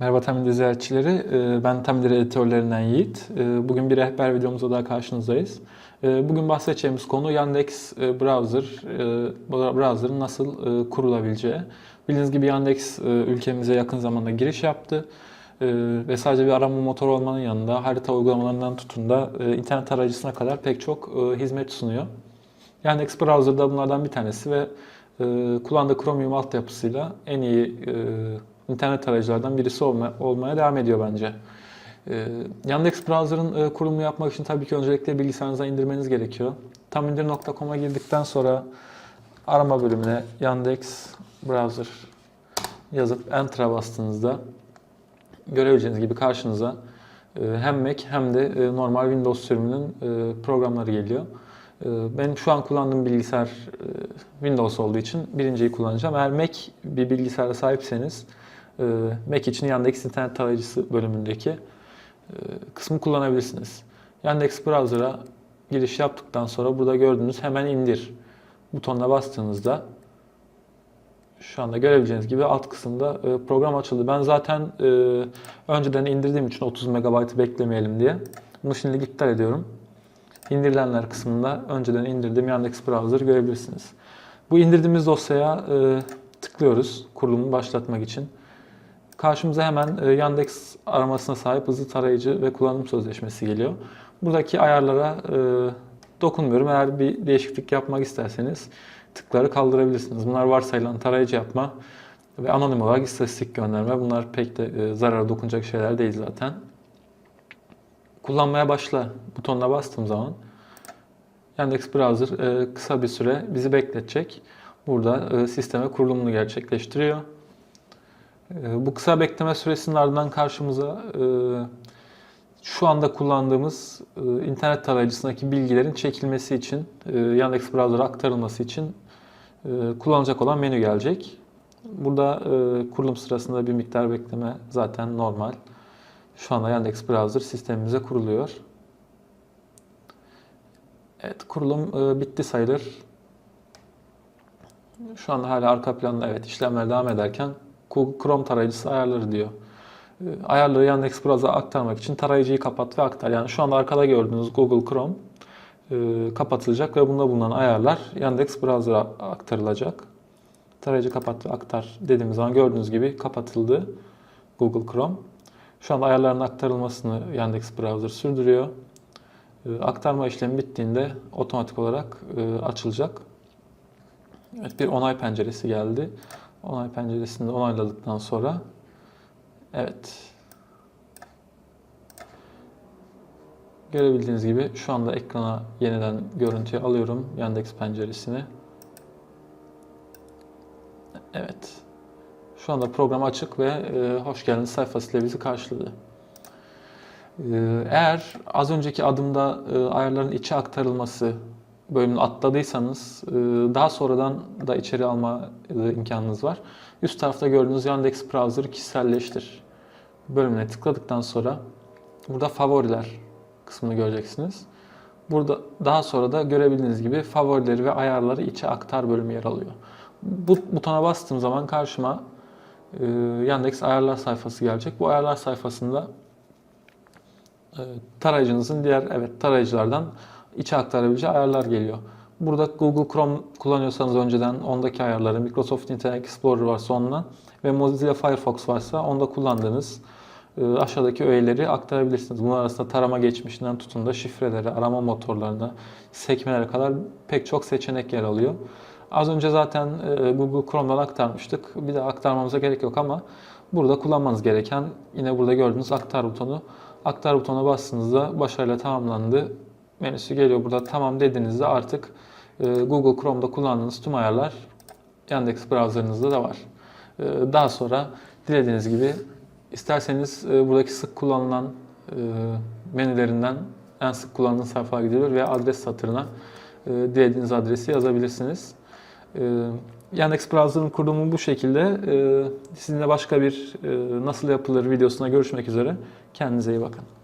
Merhaba Tamindir ziyaretçileri. Ee, Ben Tamindir editörlerinden Yiğit. Ee, Bugün bir rehber videomuzda daha karşınızdayız. Ee, Bugün bahsedeceğimiz konu Yandex e, Browser, e, browser'ın nasıl e, kurulabileceği. Bildiğiniz gibi Yandex ülkemize yakın zamanda giriş yaptı. Ve sadece bir arama motoru olmanın yanında harita uygulamalarından tutun da internet arayıcısına kadar pek çok hizmet sunuyor. Yandex Browser da bunlardan bir tanesi ve kullandığı Chromium altyapısıyla en iyi internet tarayıcılardan birisi olma, olmaya devam ediyor bence. E, Yandex Browser'ın e, kurulumunu yapmak için tabii ki öncelikle bilgisayarınıza indirmeniz gerekiyor. Tamindir.com'a girdikten sonra arama bölümüne Yandex Browser yazıp Enter'a bastığınızda görebileceğiniz gibi karşınıza e, hem Mac hem de e, normal Windows sürümünün e, programları geliyor. E, Benim şu an kullandığım bilgisayar e, Windows olduğu için birinciyi kullanacağım. Eğer Mac bir bilgisayara sahipseniz Mac için Yandex internet tarayıcısı bölümündeki e, kısmı kullanabilirsiniz. Yandex Browser'a giriş yaptıktan sonra burada gördüğünüz hemen indir butonuna bastığınızda şu anda görebileceğiniz gibi alt kısımda e, program açıldı. Ben zaten e, önceden indirdiğim için 30 MB beklemeyelim diye bunu şimdilik iptal ediyorum. İndirilenler kısmında önceden indirdiğim Yandex Browser görebilirsiniz. Bu indirdiğimiz dosyaya tıklıyoruz kurulumunu başlatmak için. Karşımıza hemen e, Yandex aramasına sahip hızlı tarayıcı ve kullanım sözleşmesi geliyor. Buradaki ayarlara e, dokunmuyorum. Eğer bir değişiklik yapmak isterseniz tıkları kaldırabilirsiniz. Bunlar varsayılan tarayıcı yapma ve anonim olarak istatistik gönderme. Bunlar pek de e, zarara dokunacak şeyler değil zaten. Kullanmaya başla butonuna bastığım zaman Yandex Browser kısa bir süre bizi bekletecek. Burada sisteme kurulumunu gerçekleştiriyor. E, bu kısa bekleme süresinin ardından karşımıza e, şu anda kullandığımız e, internet tarayıcısındaki bilgilerin çekilmesi için, e, Yandex Browser'a aktarılması için kullanılacak olan menü gelecek. Burada kurulum sırasında bir miktar bekleme zaten normal. Şu anda Yandex Browser sistemimize kuruluyor. Evet, kurulum bitti sayılır. Şu anda hala arka planda evet işlemler devam ederken Google Chrome tarayıcısı ayarları diyor. E, Ayarları Yandex Browser'a aktarmak için tarayıcıyı kapat ve aktar. Yani şu anda arkada gördüğünüz Google Chrome e, kapatılacak ve bunda bulunan ayarlar Yandex Browser'a aktarılacak. Tarayıcı kapat ve aktar dediğimiz zaman gördüğünüz gibi kapatıldı Google Chrome. Şu anda ayarların aktarılmasını Yandex Browser sürdürüyor. E, Aktarma işlemi bittiğinde otomatik olarak e, açılacak. Evet bir onay penceresi geldi. Onay penceresinde onayladıktan sonra evet görebildiğiniz gibi şu anda ekrana yeniden görüntüyü alıyorum Yandex penceresini. Evet. Şu anda program açık ve e, hoş geldiniz sayfasıyla bizi karşıladı. E, eğer az önceki adımda e, ayarların içe aktarılması bölümünü atladıysanız e, daha sonradan da içeri alma e, imkanınız var. Üst tarafta gördüğünüz Yandex Browser kişiselleştir bölümüne tıkladıktan sonra burada favoriler kısmını göreceksiniz. Burada daha sonra da görebildiğiniz gibi favorileri ve ayarları içe aktar bölümü yer alıyor. Bu butona bastığım zaman karşıma e, Yandex ayarlar sayfası gelecek. Bu ayarlar sayfasında e, tarayıcınızın diğer evet tarayıcılardan içe aktarabileceği ayarlar geliyor. Burada Google Chrome kullanıyorsanız önceden ondaki ayarları, Microsoft Internet Explorer varsa ondan ve Mozilla Firefox varsa onda kullandığınız e, aşağıdaki öğeleri aktarabilirsiniz. Bunlar arasında tarama geçmişinden tutun da şifreleri, arama motorlarına, sekmelere kadar pek çok seçenek yer alıyor. Az önce zaten e, Google Chrome'dan aktarmıştık. Bir daha aktarmamıza gerek yok ama burada kullanmanız gereken yine burada gördüğünüz aktar butonu. Aktar butonuna bastığınızda başarıyla tamamlandı menüsü geliyor. Burada tamam dediğinizde artık e, Google Chrome'da kullandığınız tüm ayarlar Yandex browser'ınızda da var. E, Daha sonra dilediğiniz gibi isterseniz e, buradaki sık kullanılan menülerinden en sık kullanılan sayfaya gidilir veya adres satırına dilediğiniz adresi yazabilirsiniz. Yandex Browser'ın kurulumu bu şekilde. Sizinle başka bir nasıl yapılır videosuna görüşmek üzere. Kendinize iyi bakın.